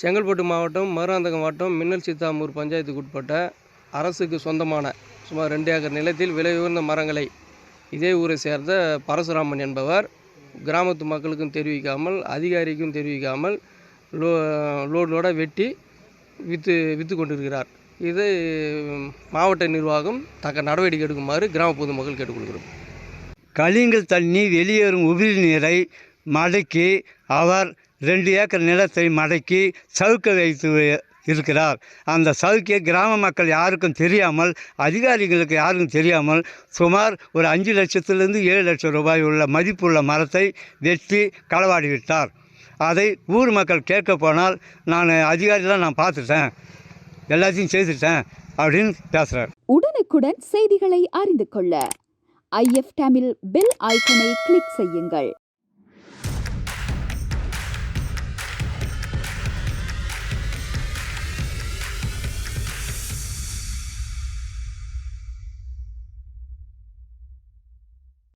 செங்கல்பட்டு மாவட்டம் மதுராந்தகம் மாவட்டம் மின்னல் சித்தாமூர் பஞ்சாயத்துக்கு உட்பட்ட அரசுக்கு சொந்தமான சுமார் ரெண்டு ஏக்கர் நிலத்தில் விலை உயர்ந்த மரங்களை இதே ஊரை சேர்ந்த பரசுராமன் என்பவர் கிராமத்து மக்களுக்கும் தெரிவிக்காமல் அதிகாரிக்கும் தெரிவிக்காமல் லோ லோடு லோடாக வெட்டி விற்று விற்று கொண்டிருக்கிறார். இதை மாவட்ட நிர்வாகம் தக்க நடவடிக்கை எடுக்குமாறு கிராம பொதுமக்கள் கேட்டுக்கொள்கிறோம் கலிங்கல் தண்ணி வெளியேறும் உபிரி நீரை மடக்கி அவர் ரெண்டு ஏக்கர் நிலத்தை மடக்கி சவுக்க வைத்து இருக்கிறார். அந்த சவுக்கியை கிராம மக்கள் யாருக்கும் தெரியாமல் அதிகாரிகளுக்கு யாருக்கும் தெரியாமல் சுமார் ஒரு அஞ்சு லட்சத்திலிருந்து ஏழு லட்சம் ரூபாய் உள்ள மதிப்புள்ள மரத்தை வெட்டி களவாடி விட்டார். அதை ஊர் மக்கள் கேட்க போனால் நான் அதிகாரிலாம் நான் பார்த்துட்டேன். எல்லாத்தையும் செய்துட்டேன் அப்படின்னு பேசுகிறார் உடனுக்குடன் செய்திகளை அறிந்து கொள்ள ஐஎஃப் தமிழ் பெல் ஐக்கனை கிளிக் செய்யுங்கள்.